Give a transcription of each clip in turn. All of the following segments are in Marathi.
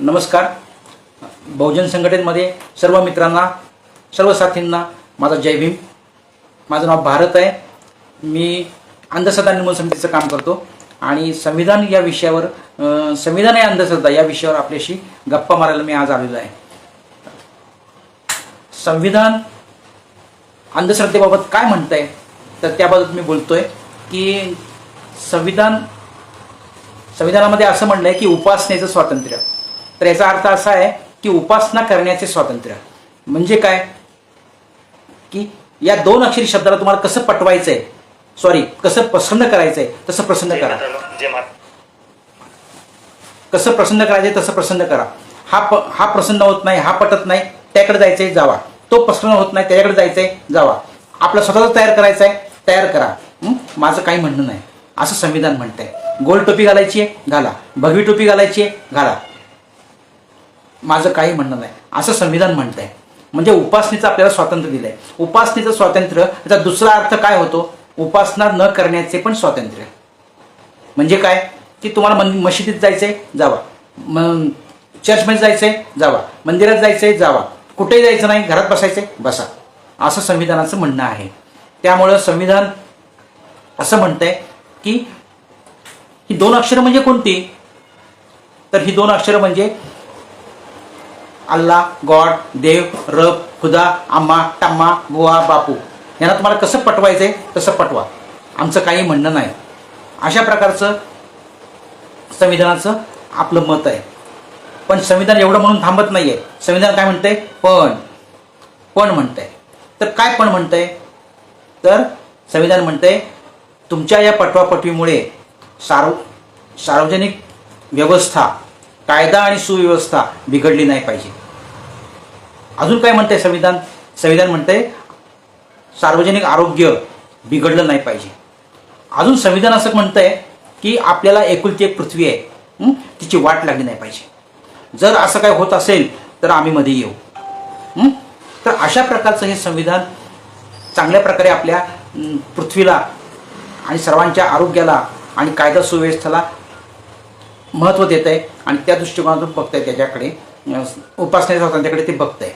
नमस्कार. बहुजन संघटनेमध्ये सर्व मित्रांना सर्व साथींना माझा जय भीम. माझं नाव भारत आहे. मी अंधश्रद्धा निर्मूलन समितीचं काम करतो आणि संविधान या विषयावर संविधान आहे अंधश्रद्धा या विषयावर आपल्याशी गप्पा मारायला मी आज आलेलो आहे. संविधान अंधश्रद्धेबाबत काय म्हणतंय? तर त्याबाबत मी बोलतोय की संविधान संविधानामध्ये असं म्हणलं आहे की उपासनेचं स्वातंत्र्य. तर याचा अर्थ असा आहे की उपासना करण्याचे स्वातंत्र्य. म्हणजे काय? की या दोन अक्षरी शब्दाला तुम्हाला कसं पटवायचं आहे सॉरी कसं प्रसन्न करायचं आहे तसं प्रसन्न करा. कसं प्रसन्न करायचं तसं प्रसन्न करा. हा प हा प्रसन्न होत नाही हा पटत नाही त्याकडे जायचंय जावा. तो प्रसन्न होत नाही त्याच्याकडे जायचंय जावा. आपला स्वतःच तयार करायचा आहे तयार करा? माझं काही म्हणणं नाही. असं संविधान म्हणतंय. गोल टोपी घालायची आहे घाला. भगवी टोपी घालायची आहे घाला. माझं काही म्हणणं नाही. असं संविधान म्हणत आहे म्हणजे उपासनेचं आपल्याला स्वातंत्र्य दिलंय. उपासनेचं स्वातंत्र्य याचा दुसरा अर्थ काय होतो? उपासना न करण्याचे पण स्वातंत्र्य. म्हणजे काय? की तुम्हाला मन मशिदीत जायचंय? जावा. मग चर्चमध्ये जायचंय? जावा. मंदिरात जायचंय? जावा. कुठे जायचं नाही? घरात बसायचंय? बसा. असं संविधानाचं म्हणणं आहे. त्यामुळं संविधान असं म्हणतंय की ही दोन अक्षरं म्हणजे कोणती? तर ही दोन अक्षरं म्हणजे अल्ला गॉड देव रब खुदा आम्मा टम्मा बुवा बापू. यांना तुम्हाला कसं पटवायचंय तसं पटवा. आमचं काही म्हणणं नाही. अशा प्रकारचं संविधानाचं आपलं मत आहे. पण संविधान एवढं म्हणून थांबत नाही आहे संविधान काय म्हणतंय? पण. पण म्हणतंय. तर काय पण म्हणतंय? तर संविधान म्हणतंय तुमच्या या पटवापटवीमुळे सार्व सार्वजनिक व्यवस्था कायदा आणि सुव्यवस्था बिघडली नाही पाहिजे. अजून काय म्हणतंय संविधान? संविधान म्हणतंय सार्वजनिक आरोग्य बिघडलं नाही पाहिजे. अजून संविधान असं म्हणतंय की आपल्याला एकुलती एक पृथ्वी आहे तिची वाट लागली नाही पाहिजे. जर असं काय होत असेल तर आम्ही मध्ये येऊ. तर अशा प्रकारचं हे संविधान चांगल्या प्रकारे आपल्या पृथ्वीला आणि सर्वांच्या आरोग्याला आणि कायदा सुव्यवस्थेला महत्त्व देत आहे आणि त्या दृष्टिकोनातून बघताय त्याच्याकडे. उपासने उपासनेच्या स्वातंत्र्याकडे ते आहे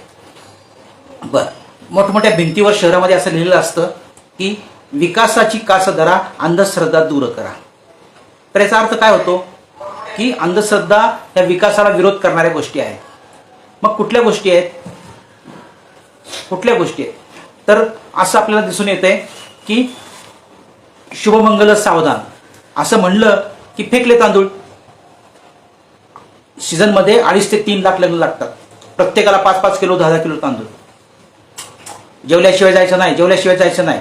बरं. मोठमोठ्या भिंतीवर शहरामध्ये असं लिहिलेलं असतं की विकासाची कास धरा अंधश्रद्धा दूर करा. तर याचा अर्थ काय होतो? की अंधश्रद्धा ह्या विकासाला विरोध करणाऱ्या गोष्टी आहेत. मग कुठल्या गोष्टी आहेत? कुठल्या गोष्टी आहेत? तर असं आपल्याला दिसून येतंय की शुभमंगल सावधान. असं म्हणलं की फेकले तांदूळ. सीझनमध्ये अडीच ते तीन लाख लग्न लागतात. प्रत्येकाला पाच पाच किलो दहा दहा किलो तांदूळ. जेवल्याशिवाय जायचं नाही जेवल्याशिवाय जायचं नाही.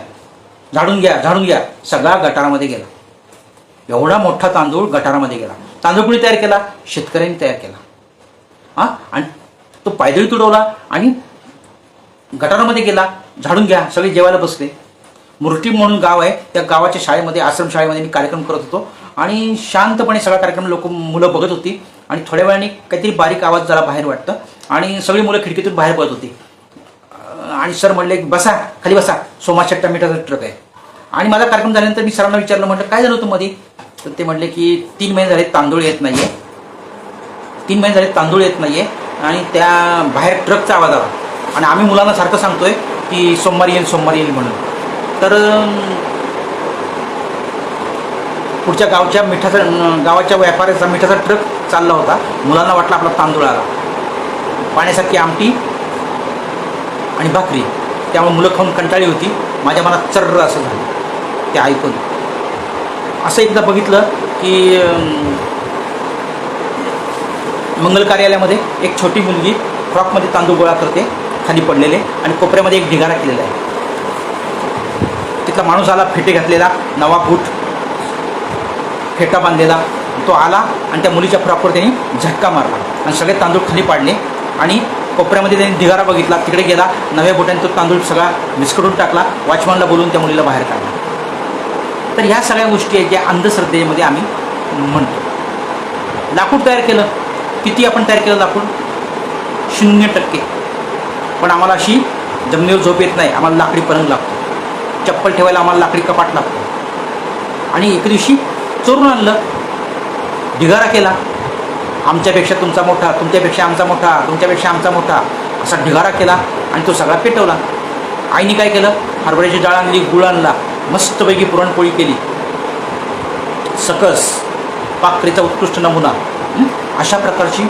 झाडून घ्या झाडून घ्या. सगळा गटारामध्ये गेला. एवढा मोठा तांदूळ गटारामध्ये गेला. तांदूळ कुणी तयार केला? शेतकऱ्यांनी तयार केला. हा? आणि तो पायदळी तुडवला आणि गटारामध्ये गेला. झाडून घ्या सगळे जेवायला बसले. मुरटी म्हणून गाव आहे. त्या गावाच्या शाळेमध्ये आश्रम शाळेमध्ये मी कार्यक्रम करत होतो. आणि शांतपणे सगळा कार्यक्रम लोक मुलं बघत होती. आणि थोड्या वेळाने काहीतरी बारीक आवाज जरा बाहेर वाटतं. आणि सगळी मुलं खिडकीतून बाहेर पडत होती. आणि सर म्हणले बसा खाली बसा. सोमाशेट टमिटाचा ट्रक आहे. आणि माझा कार्यक्रम झाल्यानंतर मी सरांना विचारलं म्हटलं काय झालं होतं मध्ये तर ते म्हटले की तीन महिने झाले तांदूळ येत नाहीये. तीन महिने झाले तांदूळ येत नाहीये. आणि त्या बाहेर ट्रकचा आवाज आला. आणि आम्ही मुलांना सारखं सांगतोय की सोमवारी येईल सोमवारी येईल म्हणून. तर पुढच्या गावच्या मिठाचा गावाच्या व्यापाऱ्याचा मिठाचा ट्रक चालला होता. मुलांना वाटला आपला तांदूळ आला. पाण्यासारखी आमटी आणि भाकरी. त्यामुळे मुलं खाऊन कंटाळी होती. माझ्या मनात चर्र असं झालं. ते ऐकून. असं एकदा बघितलं की मंगल कार्यालयामध्ये एक छोटी मुलगी फ्रॉकमध्ये तांदूळ गोळा करते खाली पडलेले आणि कोपऱ्यामध्ये एक ढिगारा केलेला आहे. तिथला माणूस आला फेटे घातलेला नवा बूट फेटा बांधलेला. तो आला आणि त्या मुलीच्या फ्रॉकवर त्यांनी झटका मारला आणि सगळे तांदूळ खाली पाडले आणि कोपऱ्यामध्ये त्यांनी ढिगारा बघितला तिकडे गेला नव्या बोटाने तो तांदूळ सगळा विस्कटून टाकला वॉचमॅनला बोलून त्या मुलीला बाहेर काढला. तर ह्या सगळ्या गोष्टी आहेत ज्या अंधश्रद्धेमध्ये आम्ही म्हणतो. लाकूड तयार केलं. किती आपण तयार केलं लाकूड? शून्य टक्के. पण आम्हाला अशी जमिनीवर झोप येत नाही. आम्हाला लाकडी पलंग लागतो. चप्पल ठेवायला आम्हाला लाकडी कपाट लागतो. आणि एके दिवशी चोरून आणलं. ढिगारा केला. आमच्यापेक्षा तुमचा मोठा तुमच्यापेक्षा आमचा मोठा तुमच्यापेक्षा आमचा मोठा असा ढिगारा केला आणि तो सगळा पेटवला. आईने काय केलं? हरभऱ्याची डाळ आणली गुळ आणला मस्तपैकी पुरणपोळी केली. सकस. पाकरीचा उत्कृष्ट नमुना. अशा प्रकारची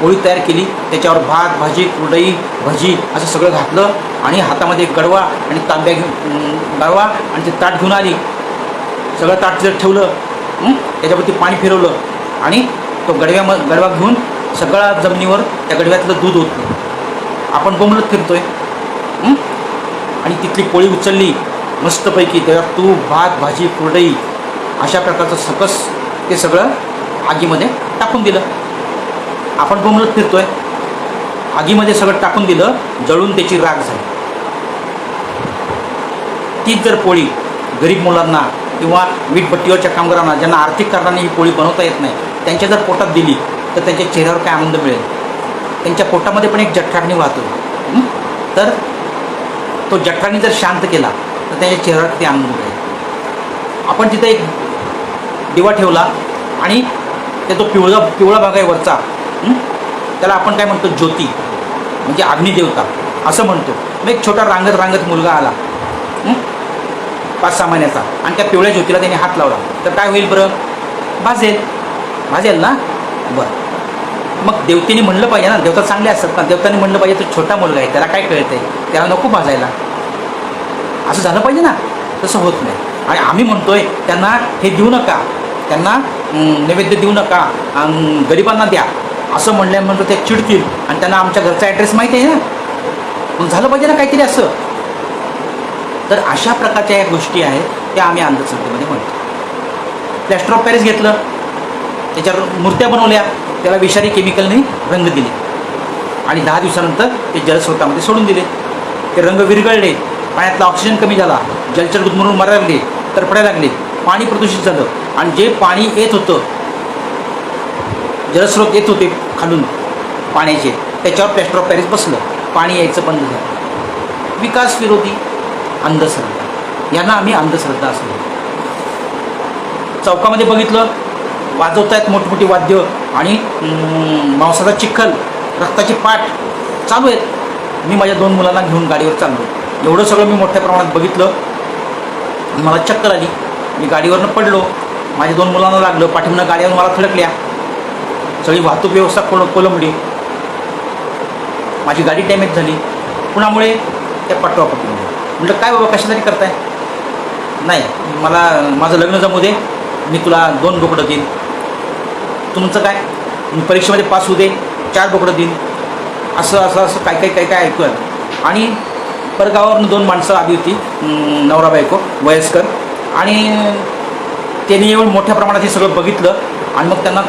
पोळी तयार केली. त्याच्यावर भात भाजी कुरडई भजी असं सगळं घातलं आणि हातामध्ये गडवा आणि तांब्या घेऊन गडवा आणि ते ताट घेऊन आली. सगळं ताट तिथं ठेवलं. त्याच्यावरती पाणी फिरवलं आणि तो गडव्या गडवा घेऊन सगळ्या जमिनीवर त्या गडव्यातलं दूध होतं आपण बोंबलत फिरतोय. आणि तिथली पोळी उचलली. मस्तपैकी त्याच्यात तूप भात भाजी कुरडई अशा प्रकारचं सकस ते सगळं आगीमध्ये टाकून दिलं. आपण बोंबलत फिरतोय. आगीमध्ये सगळं टाकून दिलं. जळून त्याची राग झाली. तीच जर पोळी गरीब मुलांना किंवा वीटभट्टीवरच्या कामगारांना ज्यांना आर्थिक कारणाने ही पोळी बनवता येत नाही त्यांच्या जर पोटात दिली तर त्यांच्या चेहऱ्यावर काय आनंद मिळेल? त्यांच्या पोटामध्ये पण एक जठराग्नी वाहतो. तर तो जठराग्नी जर शांत केला तर त्याच्या चेहऱ्यावर किती आनंद मिळेल? आपण तिथे एक दिवा ठेवला आणि ते तो पिवळा पिवळा भाग आहे वरचा त्याला आपण काय म्हणतो? ज्योती म्हणजे अग्निदेवता असं म्हणतो. मग एक छोटा रांगत रांगत मुलगा आला पाच सहा महिन्याचा. आणि त्या पिवळ्या ज्योतीला त्याने हात लावला. तर काय होईल बरं? भाजेल. भाजेल ना? बरं. मग देवतेने म्हणलं पाहिजे ना. देवता चांगले असतात ना देवताने म्हणलं पाहिजे तो छोटा मुलगा आहे. त्याला काय कळतंय? त्याला नको भाजायला. असं झालं पाहिजे ना? तसं होत नाही. आणि आम्ही म्हणतोय त्यांना हे देऊ नका. त्यांना नैवेद्य देऊ नका. गरिबांना द्या. असं म्हणल्यानंतर ते चिडतील. आणि त्यांना आमच्या घरचा ॲड्रेस माहिती आहे ना? मग झालं पाहिजे ना काहीतरी असं? तर अशा प्रकारच्या या गोष्टी आहेत त्या आम्ही अंधश्रद्धेमध्ये म्हणतो. प्लॅस्टर ऑफ पॅरिस घेतलं. त्याच्यावर मूर्त्या बनवल्या. त्याला विषारी केमिकलने रंग दिले. आणि दहा दिवसानंतर ते जलस्रोतामध्ये सोडून दिले. ते रंग विरघळले. पाण्यातला ऑक्सिजन कमी झाला. जलचर गुदमरून मरायला लागले. तरपडायला लागले. पाणी प्रदूषित झालं. आणि जे पाणी येत होतं जलस्रोत येत होते खालून पाण्याचे त्याच्यावर प्लॅस्टर ऑफ पॅरिस बसलं. पाणी यायचं बंद झालं. विकास विरोधी अंधश्रद्धा. यांना आम्ही अंधश्रद्धा असं म्हणतो. चौकामध्ये बघितलं वाजवतायत मोठमोठी वाद्य आणि मांसाचा चिखल रक्ताची पाठ चालू आहेत. मी माझ्या दोन मुलांना घेऊन गाडीवर चाललो एवढं सगळं मी मोठ्या प्रमाणात बघितलं. मला चक्कर आली. मी गाडीवरनं पडलो. माझ्या दोन मुलांना लागलं. पाठीमागं गाड्यावर मला थडकल्या सगळी वाहतूक व्यवस्था कोल कोलंबडी माझी गाडी डॅमेज झाली. कुणामुळे? त्या पटवा पटवून म्हटलं काय बाबा कशासाठी करताय? नाही मला माझं लग्न जमू दे. मी तुला दोन बोकडं देईन. तुमचं काय? मी परीक्षेमध्ये पास होऊ दे. चार बोकडं देईन. असं असं असं काय काय काय काय ऐकूयात आणि परगावावरून दोन माणसं आली होती नवरा बायको वयस्कर. आणि त्यांनी येऊन मोठ्या प्रमाणात हे सगळं बघितलं आणि मग त्यांना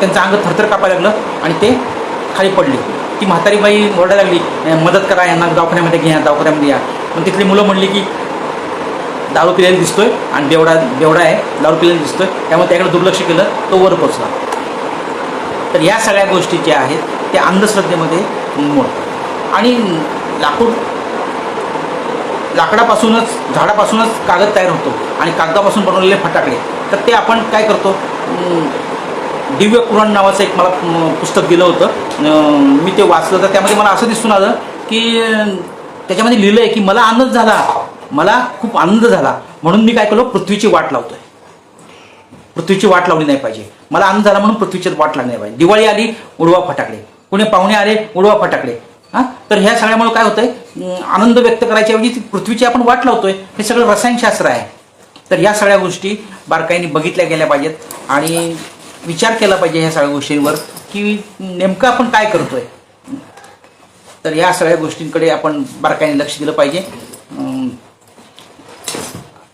त्यांचं अंग थरथर कापायला लागलं आणि ते खाली पडले. ती म्हातारी बाई ओरडायला लागली मदत करा यांना दवाखान्यामध्ये घ्या दवाखान्यामध्ये या. मग तिथली मुलं म्हणली की दारू पिल्याने दिसतोय आणि बेवडा बेवडा आहे दारू पिल्याने दिसतोय. त्यामुळे त्याकडे दुर्लक्ष केलं तो वर पोचला तर या सगळ्या गोष्टी ज्या आहेत त्या अंधश्रद्धेमध्ये मोडतात. आणि लाकूड लाकडापासूनच झाडापासूनच कागद तयार होतो आणि कागदापासून बनवलेले फटाकडे. तर ते आपण काय करतो? दिव्य कुराण नावाचं एक मला पुस्तक दिलं होतं. मी ते वाचलं तर त्यामध्ये मला असं दिसून आलं की त्याच्यामध्ये लिहिलं आहे की मला आनंद झाला. मला खूप आनंद झाला. म्हणून मी काय केलं? पृथ्वीची वाट लावतोय. पृथ्वीची वाट लावली नाही पाहिजे. मला आनंद झाला म्हणून पृथ्वीची वाट लागली नाही पाहिजे. दिवाळी आली उडवा फटाकडे. कुणी पाहुणे आले उडवा फटाकडे. हां? तर ह्या सगळ्यामुळे काय होतंय? आनंद व्यक्त करायच्या ऐवजी पृथ्वीची आपण वाट लावतोय. हे सगळं रसायनशास्त्र आहे. तर ह्या सगळ्या गोष्टी बारकाईने बघितल्या गेल्या पाहिजेत. आणि विचार केला पाहिजे ह्या सगळ्या गोष्टींवर की नेमकं आपण काय करतोय? तर या सगळ्या गोष्टींकडे आपण बारकाईने लक्ष दिलं पाहिजे.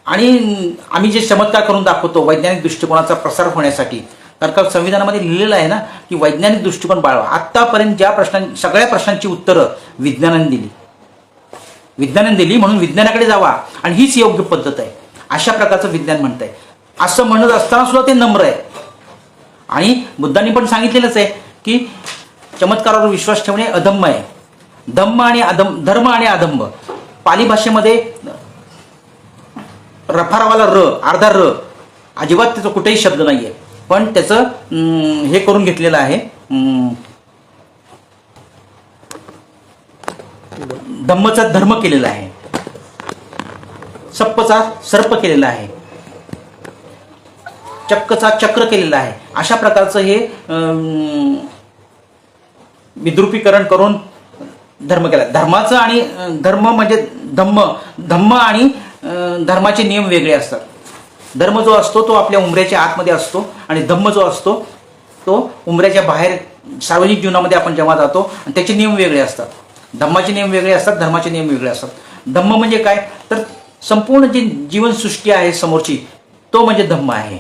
आणि आम्ही जे चमत्कार करून दाखवतो वैज्ञानिक दृष्टिकोनाचा प्रसार होण्यासाठी तर का संविधानामध्ये लिहिलेलं आहे ना की वैज्ञानिक दृष्टिकोन बाळवा. आत्तापर्यंत ज्या प्रश्नां सगळ्या प्रश्नांची उत्तरं विज्ञानाने दिली. विज्ञानाने दिली म्हणून विज्ञानाकडे जावा. आणि हीच योग्य पद्धत आहे. अशा प्रकारचं विज्ञान म्हणत आहे असं म्हणत असताना सुद्धा ते नम्र आहे. आणि बुद्धांनी पण सांगितलेलंच आहे की चमत्कारावर विश्वास ठेवणे अधम्म आहे. धम्म आणि अधम धर्म आणि अधम्म पाली भाषेमध्ये रफारावाला र अर्धा र. अजिबात त्याचा कुठेही शब्द नाही आहे पण त्याचं अं, हे करून घेतलेलं आहे. अं, धम्मचा धर्म केलेला आहे. सप्पचा सर्प केलेला आहे. चक्कचा चक्र केलेला आहे. अशा प्रकारचं हे अं, विद्रुपीकरण करून धर्म केला. धर्माचं आणि धर्म म्हणजे धम्म. धम्म आणि धर्माचे नियम वेगळे असतात. धर्म जो असतो तो आपल्या उमऱ्याच्या आतमध्ये असतो आणि धम्म जो असतो तो उमऱ्याच्या बाहेर सार्वजनिक जीवनामध्ये आपण जेव्हा जातो आणि त्याचे नियम वेगळे असतात. धम्माचे नियम वेगळे असतात धर्माचे नियम वेगळे असतात. धम्म म्हणजे काय? तर संपूर्ण जी जीवनसृष्टी आहे समोरची तो म्हणजे धम्म आहे.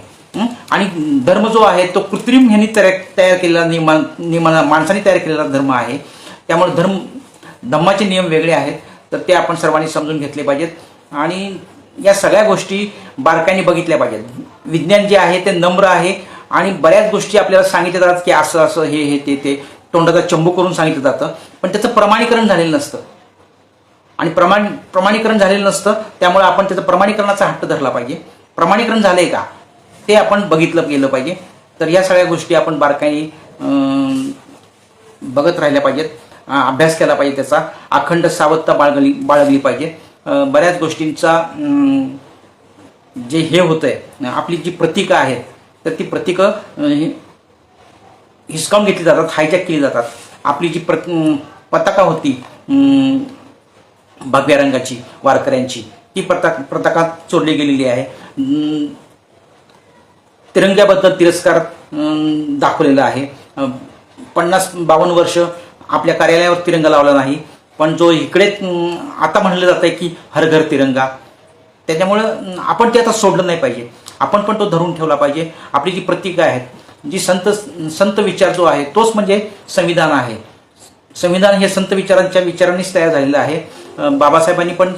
आणि धर्म जो आहे तो कृत्रिम ह्यांनी तयार तयार केलेला नियमा नियमा माणसाने तयार केलेला धर्म आहे. त्यामुळे धर्म धम्माचे नियम वेगळे आहेत तर ते आपण सर्वांनी समजून घेतले पाहिजेत. आणि या सगळ्या गोष्टी बारकाईने बघितल्या पाहिजेत. विज्ञान जे आहे ते नम्र आहे आणि बऱ्याच गोष्टी आपल्याला सांगितल्या जातात की असं असं हे हे ते ते. तोंडाचा चंबू करून सांगितलं जातं पण त्याचं प्रमाणीकरण झालेलं नसतं. आणि प्रमाण प्रमाणीकरण झालेलं नसतं त्यामुळे आपण त्याचं प्रमाणीकरणाचा हट्ट धरला पाहिजे. प्रमाणीकरण झालंय का? ते आपण बघितलं गेलं पाहिजे. तर या सगळ्या गोष्टी आपण बारकाईने बघत राहिल्या पाहिजेत. अभ्यास केला पाहिजे त्याचा. अखंड सावधता बाळगली बाळगली पाहिजे. बऱ्याच गोष्टींचा जे हे होतं आहे आपली जी प्रतीकं आहेत तर ती प्रतीकं हिसकावून घेतली जातात हायजॅक केली जातात. आपली जी प्र पताका होती भगव्या रंगाची वारकऱ्यांची ती पता पताका चोरली गेलेली आहे. तिरंग्याबद्दल तिरस्कार दाखवलेला आहे. पन्नास बावन्न वर्ष आपल्या कार्यालयावर तिरंगा लावला नाही पण जो इकडे आता म्हणलं जात आहे की हर घर तिरंगा. त्याच्यामुळं आपण ते आता सोडलं नाही पाहिजे. आपण पण तो धरून ठेवला पाहिजे. आपली जी प्रतीकं आहेत जी संत संत विचार जो आहे तोच म्हणजे संविधान आहे. संविधान हे संत विचारांच्या विचारांनीच तयार झालेलं आहे. बाबासाहेबांनी पण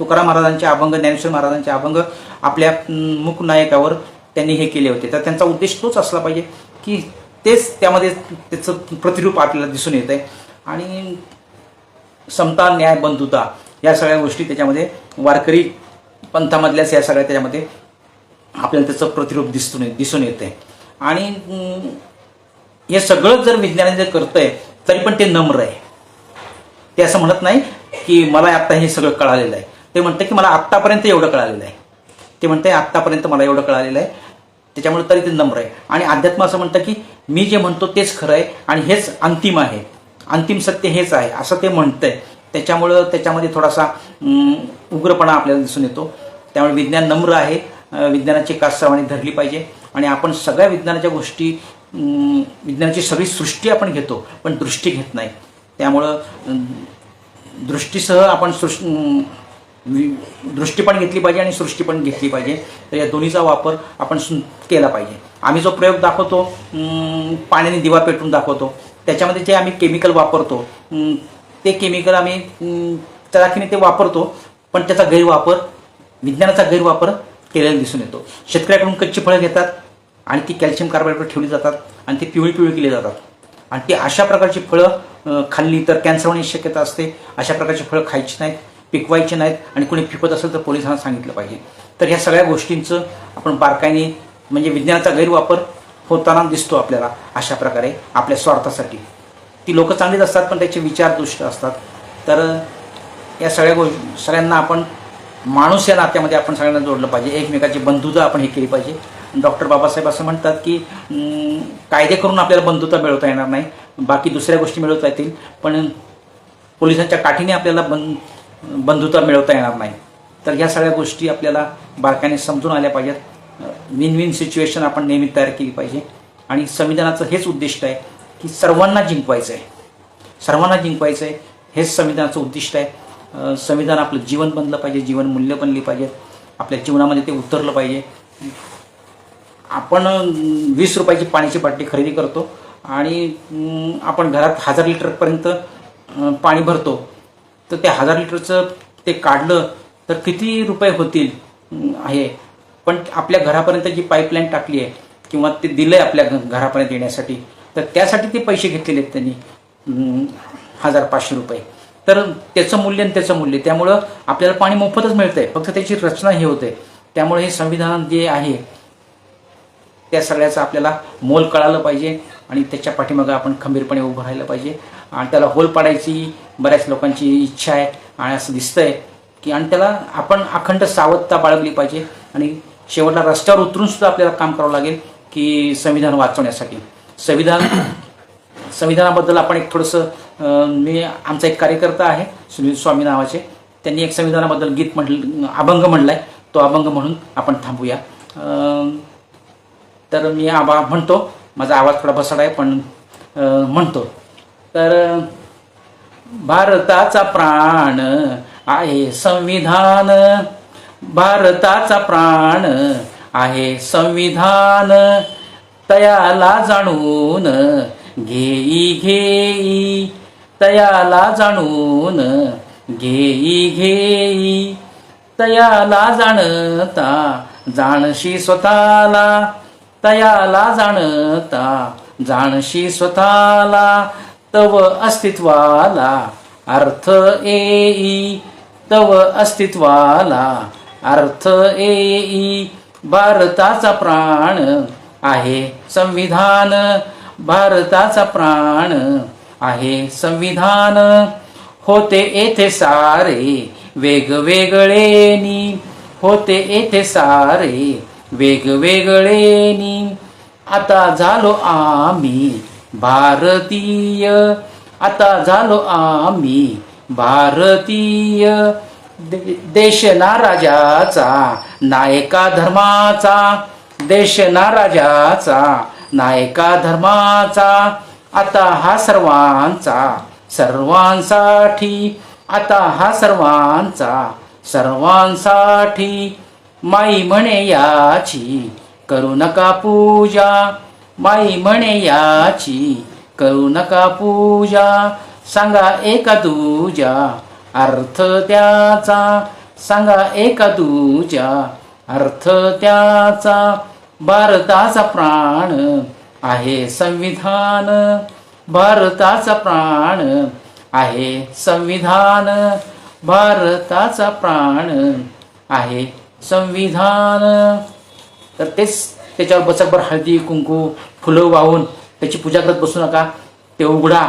तुकाराम महाराजांचे अभंग ज्ञानेश्वर महाराजांचे अभंग आपल्या मुखनायकावर त्यांनी हे केले होते. तर त्यांचा उद्देश तोच असला पाहिजे की तेच त्यामध्ये त्याचं प्रतिरूप आपल्याला दिसून येत आहे आणि समता न्याय बंधुता या सगळ्या गोष्टी त्याच्यामध्ये वारकरी पंथामधल्याच या सगळ्या त्याच्यामध्ये आपल्याला त्याचं प्रतिरूप दिसून ये- दिसून आहे आणि हे सगळं जर विज्ञानाने जर करतंय तरी पण ते नम्र आहे. ते असं म्हणत नाही की मला आत्ता हे सगळं कळालेलं आहे. ते म्हणतं की मला आत्तापर्यंत एवढं कळालेलं आहे. ते म्हणते आत्तापर्यंत मला एवढं कळालेलं आहे. त्याच्यामुळे तरी ते नम्र आहे. आणि अध्यात्म असं म्हणतं की मी जे म्हणतो तेच खरं आहे आणि हेच अंतिम आहे. अंतिम सत्य हेच आहे असं ते म्हणतंय. त्याच्यामुळं त्याच्यामध्ये थोडासा उग्रपणा आपल्याला दिसून येतो. त्यामुळे विज्ञान नम्र आहे. विज्ञानाची कास धरली पाहिजे. आणि आपण सगळ्या विज्ञानाच्या गोष्टी विज्ञानाची सगळी सृष्टी आपण घेतो पण दृष्टी घेत नाही. त्यामुळं दृष्टीसह आपण सृष् दृष्टी पण घेतली पाहिजे आणि सृष्टी पण घेतली पाहिजे. तर या दोन्हीचा वापर आपण सु- केला पाहिजे. आम्ही जो प्रयोग दाखवतो पाण्याने दिवा पेटून दाखवतो त्याच्यामध्ये जे आम्ही केमिकल वापरतो ते केमिकल आम्ही अं, चलाखीने ते वापरतो पण त्याचा गैरवापर विज्ञानाचा गैरवापर केलेला दिसून येतो. शेतकऱ्याकडून कच्ची फळं घेतात आणि ती कॅल्शियम कार्बाईडवर ठेवली जातात आणि ती पिवळी पिवळी केली जातात. आणि ती अशा प्रकारची फळं खाल्ली तर कॅन्सर होण्याची शक्यता असते अशा प्रकारची फळं खायची नाहीत पिकवायची नाहीत आणि कोणी पिकवत असेल तर पोलिसांना सांगितलं पाहिजे. तर ह्या सगळ्या गोष्टींचं आपण बारकाईने म्हणजे विज्ञानाचा गैरवापर होताना दिसतो आपल्याला अशा प्रकारे आपल्या स्वार्थासाठी. ती लोक चांगलीच असतात पण त्याचे विचार दुष्ट असतात. तर या सगळ्या गो सगळ्यांना आपण माणूस या नात्यामध्ये आपण सगळ्यांना जोडलं पाहिजे. एकमेकाची बंधुता आपण हे केली पाहिजे. डॉक्टर बाबासाहेब असं म्हणतात की कायदे करून आपल्याला बंधुता मिळवता येणार नाही. बाकी दुसऱ्या गोष्टी मिळवता येतील पण पोलिसांच्या काठीने आपल्याला बं बंधुता मिळवता येणार नाही. तर ह्या सगळ्या गोष्टी आपल्याला बारकाईने समजून आल्या पाहिजेत. विन विन सिच्युएशन आपण नेहमी तयार केली पाहिजे. आणि संविधानाचं हेच उद्दिष्ट आहे की सर्वांना जिंकवायचं आहे सर्वांना जिंकवायचं आहे हेच संविधानाचं उद्दिष्ट आहे. संविधान आपलं जीवन बनलं पाहिजे जीवन मूल्य बनली पाहिजेत आपल्या जीवनामध्ये ते उतरलं पाहिजे. आपण वीस रुपयाची पाण्याची बाटली खरेदी करतो आणि आपण घरात हजार लिटरपर्यंत पाणी भरतो. तर ते हजार लिटरचं ते काढलं तर किती रुपये होतील? आहे. पण आपल्या घरापर्यंत जी पाईपलाईन टाकली आहे किंवा ते दिलं आहे आपल्या घ- घरापर्यंत येण्यासाठी तर त्यासाठी ते पैसे घेतलेले आहेत त्यांनी. हजार पाचशे रुपये. तर त्याचं मूल्य आणि त्याचं मूल्य. त्यामुळं आपल्याला पाणी मोफतच मिळतंय. फक्त त्याची रचना हे होते. त्यामुळे हे संविधान जे आहे त्या सगळ्याचं आपल्याला मोल कळालं पाहिजे आणि त्याच्या पाठीमागं आपण खंबीरपणे उभं राहिलं पाहिजे. आणि त्याला होल पाडायची बऱ्याच लोकांची इच्छा आहे आणि असं दिसतंय की आणि त्याला आपण अखंड सावधता बाळगली पाहिजे. आणि शेवटला रस्त्यावर उतरून सुद्धा आपल्याला काम करावं लागेल की संविधान वाचवण्यासाठी. संविधान संविधानाबद्दल आपण एक थोडंसं मी आमचा एक कार्यकर्ता आहे सुनील स्वामी नावाचे. त्यांनी एक संविधानाबद्दल गीत म्हटलं अभंग म्हणलाय. तो अभंग म्हणून आपण थांबूया. तर मी आबा म्हणतो माझा आवाज थोडा बसड आहे पण म्हणतो. तर भारताचा प्राण आहे संविधान. भारताचा प्राण आहे संविधान. तयाला जाणून घेई घेई. तयाला जाणून घेई घेई. तयाला जाणता जाणशी स्वतःला. तयाला जाणता जाणशी स्वतःला. तव अस्तित्वाला अर्थ येई तव अस्तित्वाला अर्थ येई भारताचा प्राण आहे संविधान भारताचा प्राण आहे संविधान. होते येथे सारे वेगवेगळेनी. होते येथे सारे वेगवेगळेनी. आता झालो आम्ही भारतीय. आता झालो आम्ही भारतीय. दे- देश राजाचा नायका धर्माचा. देशना राजाचा नायका धर्माचा. आता हा सर्वांचा सर्वांसाठी. आता हा सर्वांचा सर्वांसाठी. माई म्हणे याची करू नका पूजा. माई म्हणे याची करू नका पूजा. सांगा एका दूजा अर्थ त्याचा सांगा एका तुझ्या अर्थ त्याचा भारताचा प्राण आहे संविधान. भारताचा प्राण आहे संविधान. भारताचा प्राण आहे संविधान. तर तेच त्याच्यावर बचकभर हळदी कुंकू फुलं वाहून त्याची पूजा करत बसू नका. ते उघडा.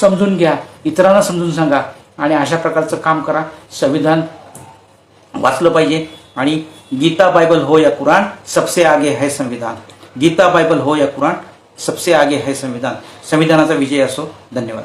समजून घ्या. इतरांना समजून सांगा. आणि अशा प्रकारचं काम करा. संविधान वाचलं पाहिजे. आणि गीता बायबल हो या कुराण सबसे आगे है संविधान. गीता बायबल हो या कुराण सबसे आगे है संविधान. संविधानाचा विजय असो. धन्यवाद.